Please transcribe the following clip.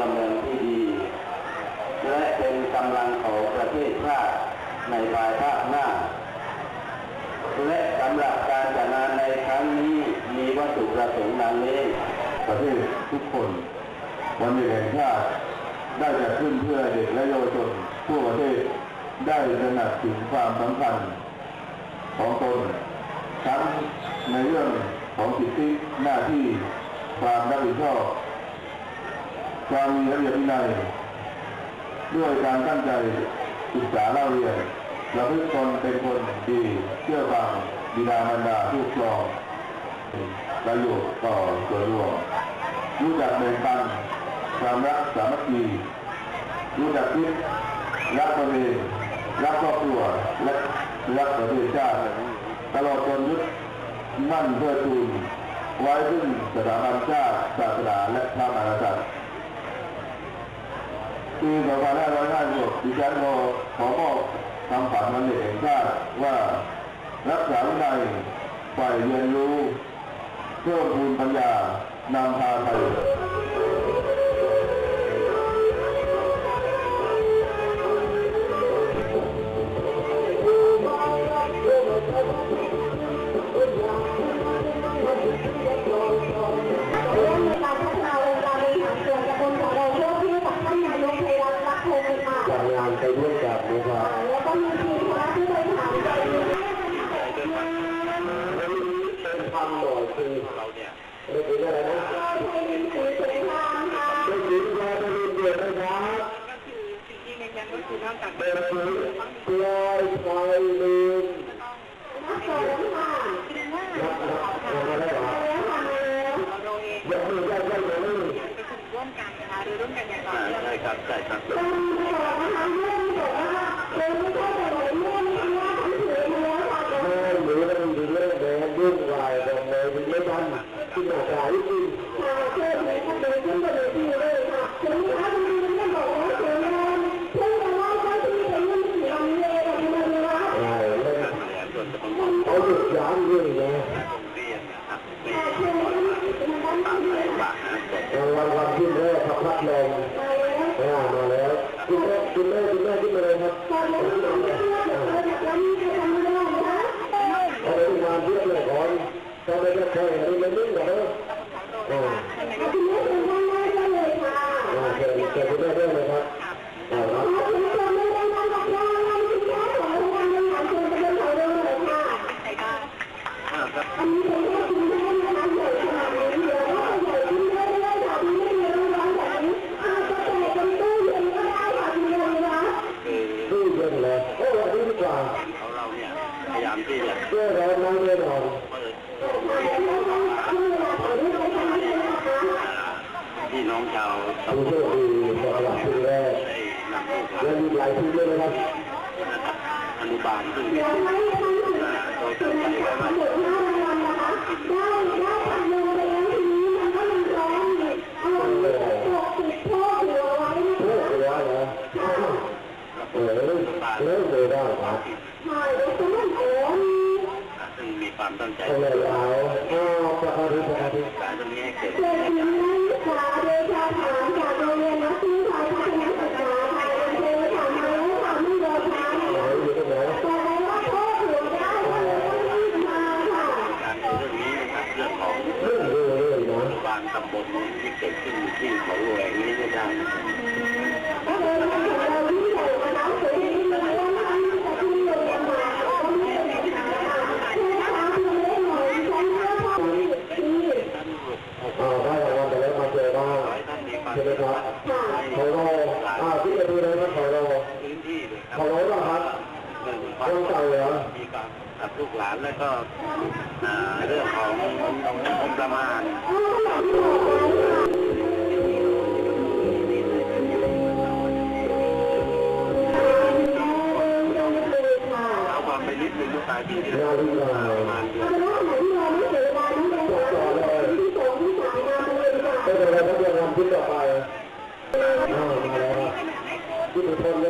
เป็นพลเมืองที่ดี และเป็นกำลังของประเทศชาติในภายภาคหน้า และสำหรับการจัดงานในครั้งนี้มีวัตถุประสงค์ดังนี้ ประเทศทุกคน วันเด็กแห่งชาติได้จัดขึ้นเพื่อเด็กและเยาวชนทั่วประเทศได้ตระหนักถึงความสำคัญของตนทั้งในเรื่องของสิทธิหน้าที่ความรับผิดชอบ ความมีระเบียบวินัยด้วยการตั้งใจศึกษาเล่าเรียนประพฤติตนเป็นคนดีเชื่อฟังบิดามารดาผู้ปกครองประโยชน์ต่อส่วนรวมรู้จักแบ่งปันความรักสามัคคีรู้จักคิดรักตัวเองรักครอบครัวและรักประเทศชาติตลอดจนยึดมั่นเพื่อทูนไว้ซึ่งสถาบันชาติศาสนาและพระมหากษัตริย์ ปี2556ดิฉันก็ขอมอบคำฝันวันเด็กแห่งชาติว่ารักษาวินัยฝ่ายเรียนรู้เพื่อพูนปัญญานำพาไปเแล้วก็มีทีมคณะผู้บริหารใจดีเป็นคำหน่อยคือเราเนี่ยไม่เป็นอะไรนะไทยลินสีสวยงามค่ะไม่ถึงแค่จะเรียนเดือนนะครับที่ยืนยันก็คือเท่ากับเป็นคือปลอยไฟลืมนักสอนค่ะคือว่ารับรับมาได้หรอแล้วค่ะแล้วเราเองยกมือได้ได้เลยประชุมร่วมกันนะคะร่วมกันอย่างต่อเนื่องใช่ครับใช่ครับ เรื่องนะเรียนนะครับไม่ค่ะเชิญท่านเป็นท่านที่ใส่เป็นบาทนะส่วนรางวัลวันที่แรกพักพักลงมาแล้วมาแล้วคุณแม่คุณแม่คุณแม่ขึ้นมาเลยครับตอนนี้เราไม่เชื่อแต่เราอยกรับใครทำไม่ได้นะคะเอาไปงานเยอะเลยก่อนทำไมจะเคยเห็นไม่นิ่งเหร เพื่อเรานั่งเรียนอ่อนเปิดคุณเวลาถ่ายรูปไปทำให้นะคะพี่น้องชาวตำบผู้ลโชคดีสำหรับที่แรกได้นำลูกหลาและมีหลายที่ด้วยนะครับนะครับอนุบาลซึ่งเดี๋ยวให้ท่ารักมารางวัลนะคะได้ได้ทำลงไปแล้ทีนี้มันก็ยังร้องอยู่เอปกปิพ่อหัวไว้นะเพื่อคะตัวเหรอเออเลิกเลยได้ครับ ความตั้งใจเอาเลยเอาเอาประกาศประกาศศึกษาตรงนี้ให้เกิดเด็กหญิงนักศึกษาเดชาฐานจากโรงเรียนวัดชื่อไทยพัฒนาศึกษาค่ะเรียนถามมาแล้วค่ะไม่รอช้าไหนอยู่ตรงไหนแต่ได้ว่าพ่อหัวได้เลยต้องรีบมาค่ะการในเรื่องนี้นะครับเรื่องของเรื่องเรื่อยๆนะบางตำบลที่เกิดขึ้นที่เขาแหวงนี้ไม่ได้ ใช่ไหมครับขอรออ่าที่จะดูเลยครับขอรอพื้นที่เลยคขรัอบรอเหรอครับเรื่องควาเรื่องเก่าเหรอ มีการกับลูกหลานแล้วก็อ่าเรื่องของงบประมาณอ๋อขอบคุณค่ะเอาความไปนิดนึงลูกชายที่งานที่มาประมาณเดือนต่อเลยไม่เป็นไร ครับยังทำชิ้นต่อไปอ่ามาแล้วที่ทุกคนยังไม่